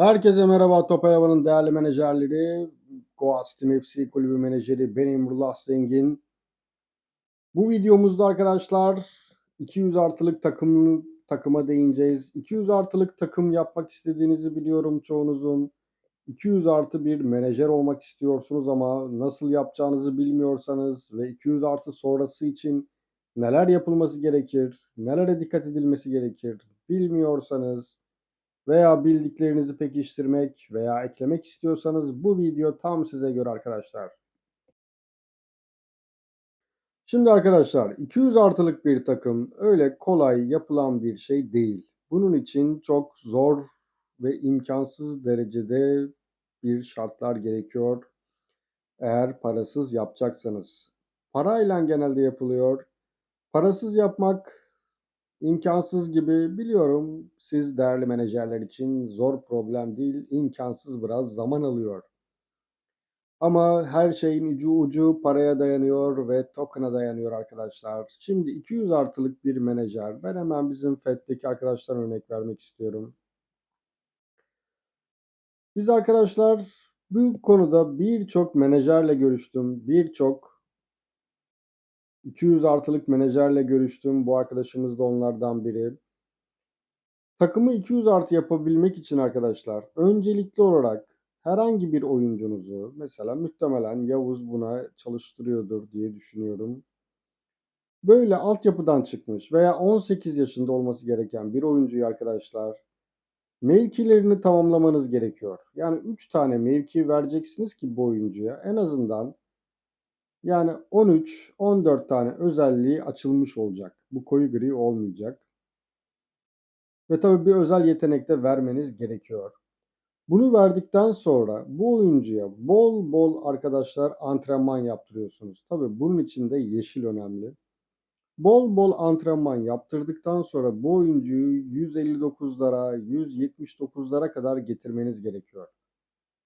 Herkese merhaba Top Arabanın değerli menajerleri. Goat Team FC kulübü menajeri ben Emrullah Zengin. Bu videomuzda arkadaşlar 200 artılık takım takıma değineceğiz. 200 artılık takım yapmak istediğinizi biliyorum çoğunuzun. 200 artı bir menajer olmak istiyorsunuz ama nasıl yapacağınızı bilmiyorsanız ve 200 artı sonrası için neler yapılması gerekir, nelere dikkat edilmesi gerekir bilmiyorsanız veya bildiklerinizi pekiştirmek veya eklemek istiyorsanız bu video tam size göre arkadaşlar. Şimdi arkadaşlar 200 artılık bir takım öyle kolay yapılan bir şey değil. Bunun için çok zor ve imkansız derecede bir şartlar gerekiyor. Eğer parasız yapacaksanız. Parayla genelde yapılıyor. Parasız yapmak İmkansız gibi biliyorum siz değerli menajerler için zor problem değil, imkansız biraz zaman alıyor. Ama her şeyin ucu ucu paraya dayanıyor ve token'a dayanıyor arkadaşlar. Şimdi 200 artılık bir menajer. Ben hemen bizim FED'deki arkadaşlar örnek vermek istiyorum. Biz arkadaşlar bu konuda birçok menajerle görüştüm. Birçok 200 artılık menajerle görüştüm. Bu arkadaşımız da onlardan biri. Takımı 200 artı yapabilmek için arkadaşlar öncelikli olarak herhangi bir oyuncunuzu mesela muhtemelen Yavuz buna çalıştırıyordur diye düşünüyorum. Böyle altyapıdan çıkmış veya 18 yaşında olması gereken bir oyuncuyu arkadaşlar mevkilerini tamamlamanız gerekiyor. Yani 3 tane mevki vereceksiniz ki bu oyuncuya en azından yani 13-14 tane özelliği açılmış olacak. Bu koyu gri olmayacak. Ve tabii bir özel yetenek de vermeniz gerekiyor. Bunu verdikten sonra bu oyuncuya bol bol arkadaşlar antrenman yaptırıyorsunuz. Tabii bunun için de yeşil önemli. Bol bol antrenman yaptırdıktan sonra bu oyuncuyu 159'lara, 179'lara kadar getirmeniz gerekiyor.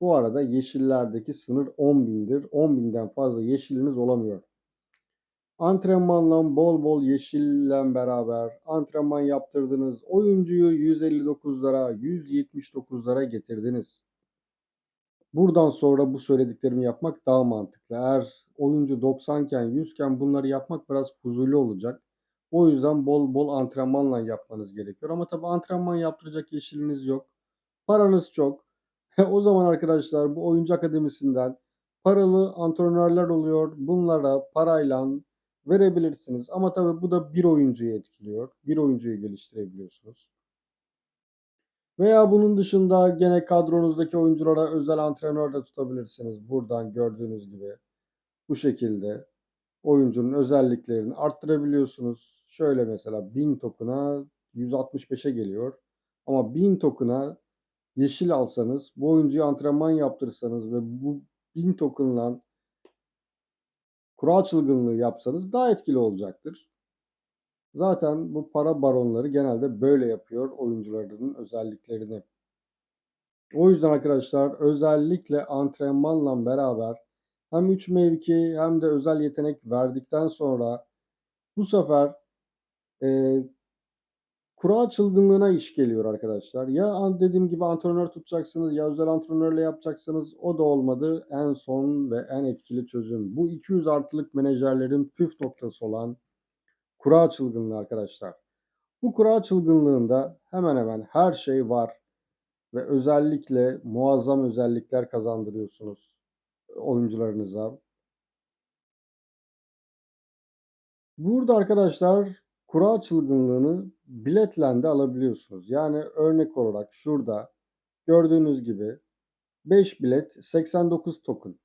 Bu arada yeşillerdeki sınır 10.000'dir. 10.000'den fazla yeşiliniz olamıyor. Antrenmanla bol bol yeşille beraber antrenman yaptırdınız. Oyuncuyu 159'lara, 179'lara getirdiniz. Buradan sonra bu söylediklerimi yapmak daha mantıklı. Eğer oyuncu 90 iken 100 iken bunları yapmak biraz fuzuli olacak. O yüzden bol bol antrenmanla yapmanız gerekiyor. Ama tabii antrenman yaptıracak yeşiliniz yok. Paranız çok. o zaman arkadaşlar bu oyuncu akademisinden paralı antrenörler oluyor. Bunlara parayla verebilirsiniz. Ama tabii bu da bir oyuncuyu etkiliyor. Bir oyuncuyu geliştirebiliyorsunuz. Veya bunun dışında gene kadronuzdaki oyunculara özel antrenör de tutabilirsiniz. Buradan gördüğünüz gibi bu şekilde oyuncunun özelliklerini arttırabiliyorsunuz. Şöyle mesela 1000 token'a 165'e geliyor. Ama 1000 token'a yeşil alsanız, bu oyuncuyu antrenman yaptırsanız ve bu 1000 token'la kural çılgınlığı yapsanız daha etkili olacaktır. Zaten bu para baronları genelde böyle yapıyor oyuncularının özelliklerini. O yüzden arkadaşlar özellikle antrenmanla beraber hem 3 mevki hem de özel yetenek verdikten sonra bu sefer e, kura çılgınlığına iş geliyor arkadaşlar. Ya dediğim gibi antrenör tutacaksınız ya özel antrenörle yapacaksınız. O da olmadı. En son ve en etkili çözüm. Bu 200 artılık menajerlerin püf noktası olan kura çılgınlığı arkadaşlar. Bu kura çılgınlığında hemen hemen her şey var. Ve özellikle muazzam özellikler kazandırıyorsunuz oyuncularınıza. Burada arkadaşlar kura çılgınlığını biletle alabiliyorsunuz. Yani örnek olarak şurada gördüğünüz gibi 5 bilet 89 token.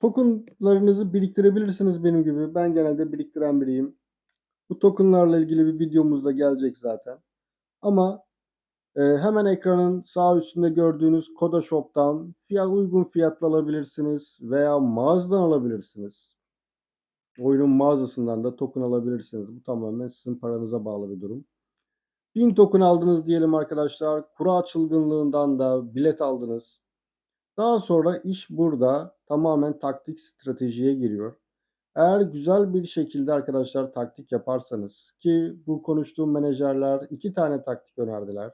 Tokenlarınızı biriktirebilirsiniz benim gibi. Ben genelde biriktiren biriyim. Bu tokenlarla ilgili bir videomuz da gelecek zaten. Ama e, hemen ekranın sağ üstünde gördüğünüz Koda Shop'tan fiyat uygun fiyatla alabilirsiniz veya mağazadan alabilirsiniz. Oyunun mağazasından da token alabilirsiniz. Bu tamamen sizin paranıza bağlı bir durum. 1000 token aldınız diyelim arkadaşlar. Kura çılgınlığından da bilet aldınız. Daha sonra iş burada tamamen taktik stratejiye giriyor. Eğer güzel bir şekilde arkadaşlar taktik yaparsanız ki bu konuştuğum menajerler iki tane taktik önerdiler.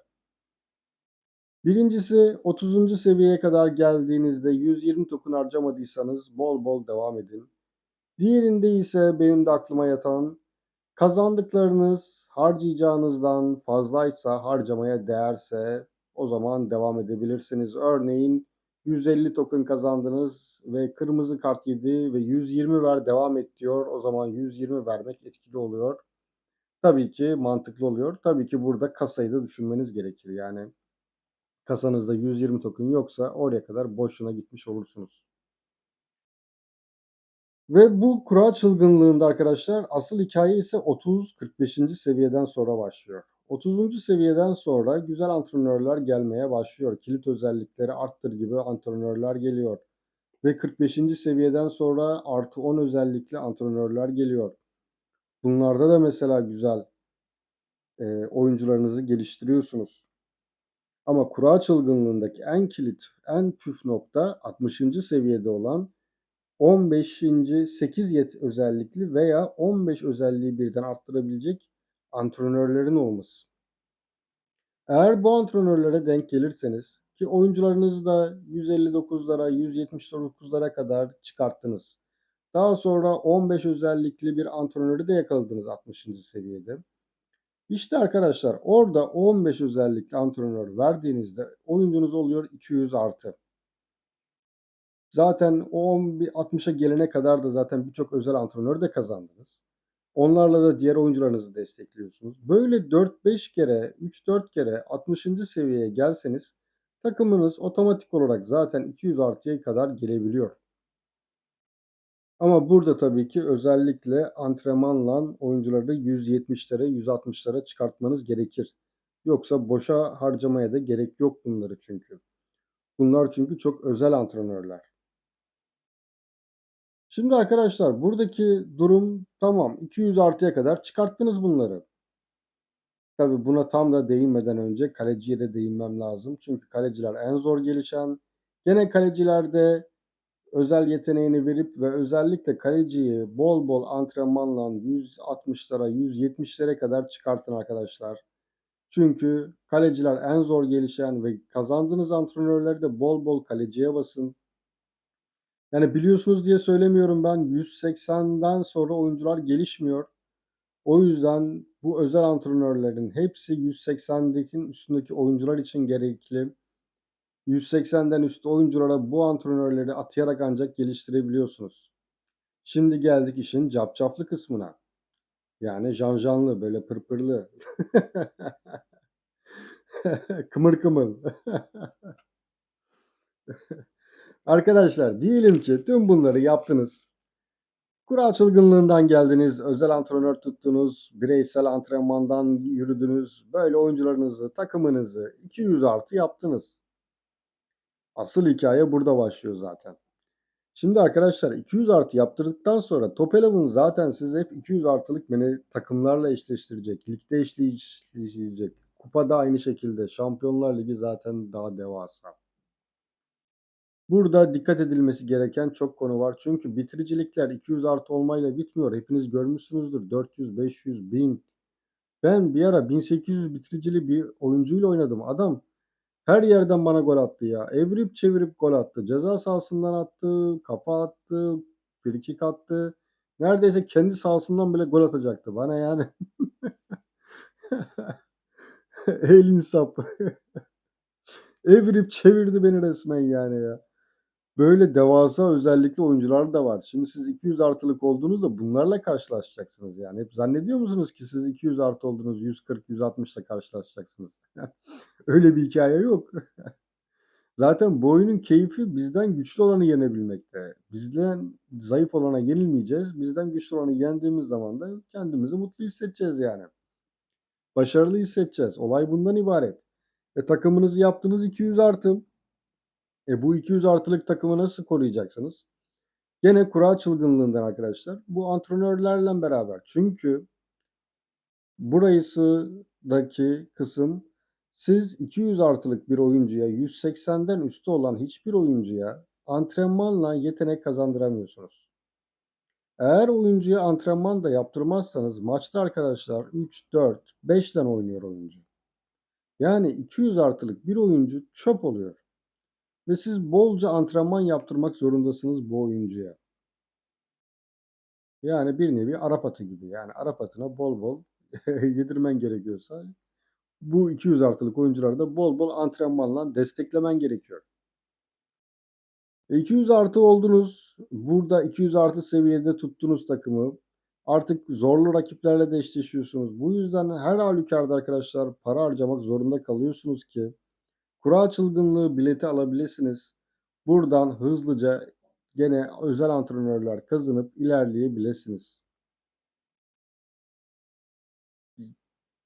Birincisi 30. seviyeye kadar geldiğinizde 120 token harcamadıysanız bol bol devam edin. Diğerinde ise benim de aklıma yatan kazandıklarınız harcayacağınızdan fazlaysa harcamaya değerse o zaman devam edebilirsiniz. Örneğin 150 token kazandınız ve kırmızı kart yedi ve 120 ver devam et diyor. O zaman 120 vermek etkili oluyor. Tabii ki mantıklı oluyor. Tabii ki burada kasayı da düşünmeniz gerekir. Yani kasanızda 120 token yoksa oraya kadar boşuna gitmiş olursunuz. Ve bu kura çılgınlığında arkadaşlar asıl hikaye ise 30-45. seviyeden sonra başlıyor. 30. seviyeden sonra güzel antrenörler gelmeye başlıyor. Kilit özellikleri arttır gibi antrenörler geliyor. Ve 45. seviyeden sonra artı 10 özellikli antrenörler geliyor. Bunlarda da mesela güzel e, oyuncularınızı geliştiriyorsunuz. Ama kura çılgınlığındaki en kilit, en püf nokta 60. seviyede olan 15. 8 yet özellikli veya 15 özelliği birden arttırabilecek antrenörlerin olması. Eğer bu antrenörlere denk gelirseniz ki oyuncularınızı da 159'lara, 179'lara kadar çıkarttınız. Daha sonra 15 özellikli bir antrenörü de yakaladınız 60. seviyede. İşte arkadaşlar orada 15 özellikli antrenör verdiğinizde oyuncunuz oluyor 200 artı. Zaten o 60'a gelene kadar da zaten birçok özel antrenör de kazandınız. Onlarla da diğer oyuncularınızı destekliyorsunuz. Böyle 4-5 kere, 3-4 kere 60. seviyeye gelseniz takımınız otomatik olarak zaten 200 artıya kadar gelebiliyor. Ama burada tabii ki özellikle antrenmanla oyuncuları 170'lere, 160'lara çıkartmanız gerekir. Yoksa boşa harcamaya da gerek yok bunları çünkü. Bunlar çünkü çok özel antrenörler. Şimdi arkadaşlar buradaki durum tamam 200 artıya kadar çıkarttınız bunları. Tabi buna tam da değinmeden önce kaleciye de değinmem lazım. Çünkü kaleciler en zor gelişen. Gene kalecilerde özel yeteneğini verip ve özellikle kaleciyi bol bol antrenmanla 160'lara 170'lere kadar çıkartın arkadaşlar. Çünkü kaleciler en zor gelişen ve kazandığınız antrenörleri de bol bol kaleciye basın. Yani biliyorsunuz diye söylemiyorum ben 180'den sonra oyuncular gelişmiyor. O yüzden bu özel antrenörlerin hepsi 180'deki üstündeki oyuncular için gerekli. 180'den üstü oyunculara bu antrenörleri atayarak ancak geliştirebiliyorsunuz. Şimdi geldik işin capcaflı kısmına. Yani janjanlı, böyle pırpırlı. kımır kımıl. Arkadaşlar diyelim ki tüm bunları yaptınız. Kural çılgınlığından geldiniz, özel antrenör tuttunuz, bireysel antrenmandan yürüdünüz, böyle oyuncularınızı, takımınızı 200 artı yaptınız. Asıl hikaye burada başlıyor zaten. Şimdi arkadaşlar 200 artı yaptırdıktan sonra Top Eleven zaten sizi hep 200 artılık beni takımlarla eşleştirecek. Ligde eşleştirecek. Kupada aynı şekilde. Şampiyonlar Ligi zaten daha devasa. Burada dikkat edilmesi gereken çok konu var. Çünkü bitiricilikler 200 artı olmayla bitmiyor. Hepiniz görmüşsünüzdür. 400, 500, 1000. Ben bir ara 1800 bitiricili bir oyuncuyla oynadım. Adam her yerden bana gol attı ya. Evirip çevirip gol attı. Ceza sahasından attı, kafa attı, frikik attı. Neredeyse kendi sahasından bile gol atacaktı bana yani. El insaf. Evirip çevirdi beni resmen yani ya. Böyle devasa özellikli oyuncular da var. Şimdi siz 200 artılık olduğunuzda bunlarla karşılaşacaksınız yani. Hep zannediyor musunuz ki siz 200 artı oldunuz 140-160 ile karşılaşacaksınız? Öyle bir hikaye yok. Zaten bu oyunun keyfi bizden güçlü olanı yenebilmekte. Bizden zayıf olana yenilmeyeceğiz. Bizden güçlü olanı yendiğimiz zaman da kendimizi mutlu hissedeceğiz yani. Başarılı hissedeceğiz. Olay bundan ibaret. E takımınızı yaptınız 200 artı. E bu 200 artılık takımı nasıl koruyacaksınız? Gene kura çılgınlığından arkadaşlar. Bu antrenörlerle beraber. Çünkü burasıdaki kısım siz 200 artılık bir oyuncuya 180'den üstü olan hiçbir oyuncuya antrenmanla yetenek kazandıramıyorsunuz. Eğer oyuncuya antrenman da yaptırmazsanız maçta arkadaşlar 3, 4, 5'ten oynuyor oyuncu. Yani 200 artılık bir oyuncu çöp oluyor. Ve siz bolca antrenman yaptırmak zorundasınız bu oyuncuya. Yani bir nevi Arap atı gibi. Yani Arap atına bol bol yedirmen gerekiyorsa bu 200 artılık oyuncuları da bol bol antrenmanla desteklemen gerekiyor. E 200 artı oldunuz. Burada 200 artı seviyede tuttunuz takımı. Artık zorlu rakiplerle de eşleşiyorsunuz. Bu yüzden her halükarda arkadaşlar para harcamak zorunda kalıyorsunuz ki kura çılgınlığı bileti alabilirsiniz. Buradan hızlıca gene özel antrenörler kazanıp ilerleyebilirsiniz.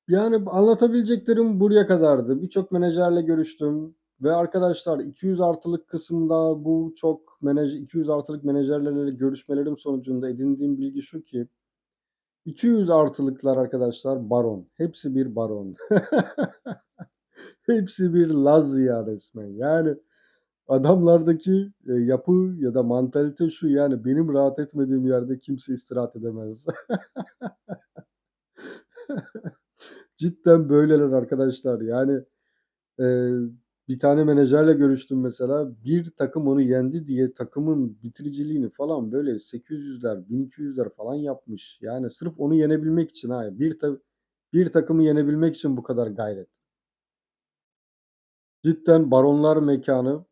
Yani anlatabileceklerim buraya kadardı. Birçok menajerle görüştüm ve arkadaşlar 200 artılık kısımda bu çok menajer 200 artılık menajerlerle görüşmelerim sonucunda edindiğim bilgi şu ki 200 artılıklar arkadaşlar baron. Hepsi bir baron. Hepsi bir Laz ya resmen. Yani adamlardaki e, yapı ya da mantalite şu yani benim rahat etmediğim yerde kimse istirahat edemez. Cidden böyleler arkadaşlar. Yani e, bir tane menajerle görüştüm mesela. Bir takım onu yendi diye takımın bitiriciliğini falan böyle 800'ler, 1200'ler falan yapmış. Yani sırf onu yenebilmek için ha. Bir, ta- bir takımı yenebilmek için bu kadar gayret. Cidden baronlar mekanı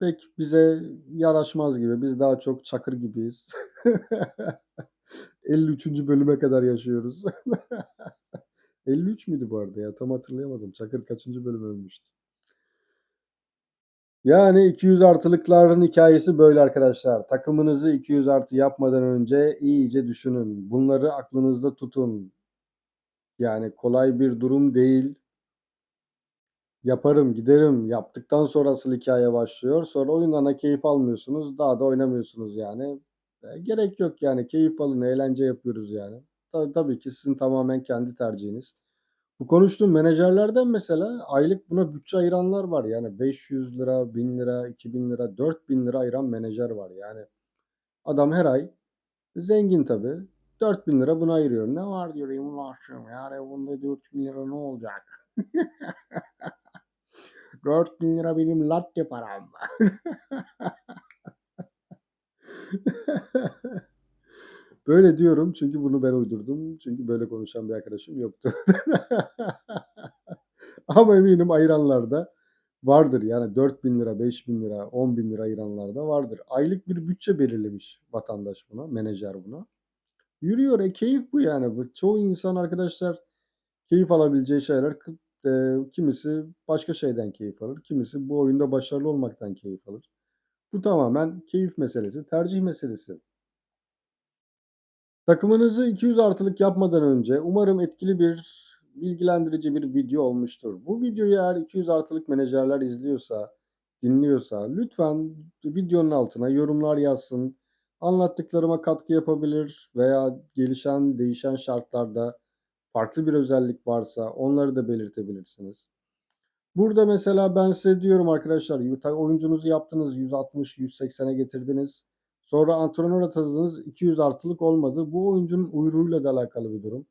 pek bize yaraşmaz gibi. Biz daha çok çakır gibiyiz. 53. bölüme kadar yaşıyoruz. 53 müydü bu arada ya? Tam hatırlayamadım. Çakır kaçıncı bölüm ölmüştü? Yani 200 artılıkların hikayesi böyle arkadaşlar. Takımınızı 200 artı yapmadan önce iyice düşünün. Bunları aklınızda tutun. Yani kolay bir durum değil. Yaparım, giderim. Yaptıktan sonra asıl hikaye başlıyor. Sonra oyundan da keyif almıyorsunuz. Daha da oynamıyorsunuz yani. E, gerek yok yani. Keyif alın, eğlence yapıyoruz yani. Ta- tabii ki sizin tamamen kendi tercihiniz. Bu konuştuğum menajerlerden mesela aylık buna bütçe ayıranlar var. Yani 500 lira, 1000 lira, 2000 lira, 4000 lira ayıran menajer var. Yani adam her ay zengin tabii. 4000 lira buna ayırıyor. Ne var diyor Emrah'cığım yani bunda 4000 lira ne olacak? 4000 lira benim latte param. Böyle diyorum çünkü bunu ben uydurdum. Çünkü böyle konuşan bir arkadaşım yoktu. Ama eminim ayıranlar da vardır. Yani 4000 lira, 5000 lira, 10 bin lira ayıranlar da vardır. Aylık bir bütçe belirlemiş vatandaş buna, menajer buna. Yürüyor. E keyif bu yani. Bu çoğu insan arkadaşlar keyif alabileceği şeyler. Kı- e, kimisi başka şeyden keyif alır. Kimisi bu oyunda başarılı olmaktan keyif alır. Bu tamamen keyif meselesi, tercih meselesi. Takımınızı 200 artılık yapmadan önce umarım etkili bir bilgilendirici bir video olmuştur. Bu videoyu eğer 200 artılık menajerler izliyorsa, dinliyorsa lütfen videonun altına yorumlar yazsın. Anlattıklarıma katkı yapabilir veya gelişen, değişen şartlarda farklı bir özellik varsa onları da belirtebilirsiniz. Burada mesela ben size diyorum arkadaşlar oyuncunuzu yaptınız 160-180'e getirdiniz. Sonra antrenör atadınız 200 artılık olmadı. Bu oyuncunun uyruğuyla da alakalı bir durum.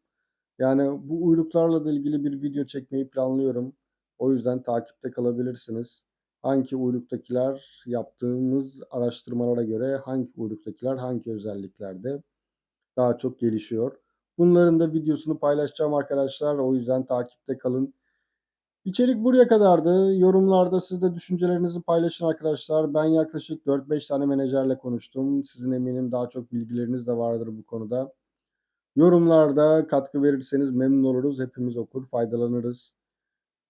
Yani bu uyruklarla da ilgili bir video çekmeyi planlıyorum. O yüzden takipte kalabilirsiniz. Hangi uyruktakiler yaptığımız araştırmalara göre hangi uyruktakiler hangi özelliklerde daha çok gelişiyor. Bunların da videosunu paylaşacağım arkadaşlar. O yüzden takipte kalın. İçerik buraya kadardı. Yorumlarda siz de düşüncelerinizi paylaşın arkadaşlar. Ben yaklaşık 4-5 tane menajerle konuştum. Sizin eminim daha çok bilgileriniz de vardır bu konuda. Yorumlarda katkı verirseniz memnun oluruz. Hepimiz okur, faydalanırız.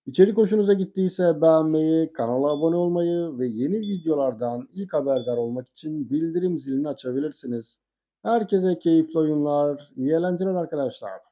İçerik hoşunuza gittiyse beğenmeyi, kanala abone olmayı ve yeni videolardan ilk haberdar olmak için bildirim zilini açabilirsiniz. Herkese keyifli oyunlar, iyi eğlenceler arkadaşlar.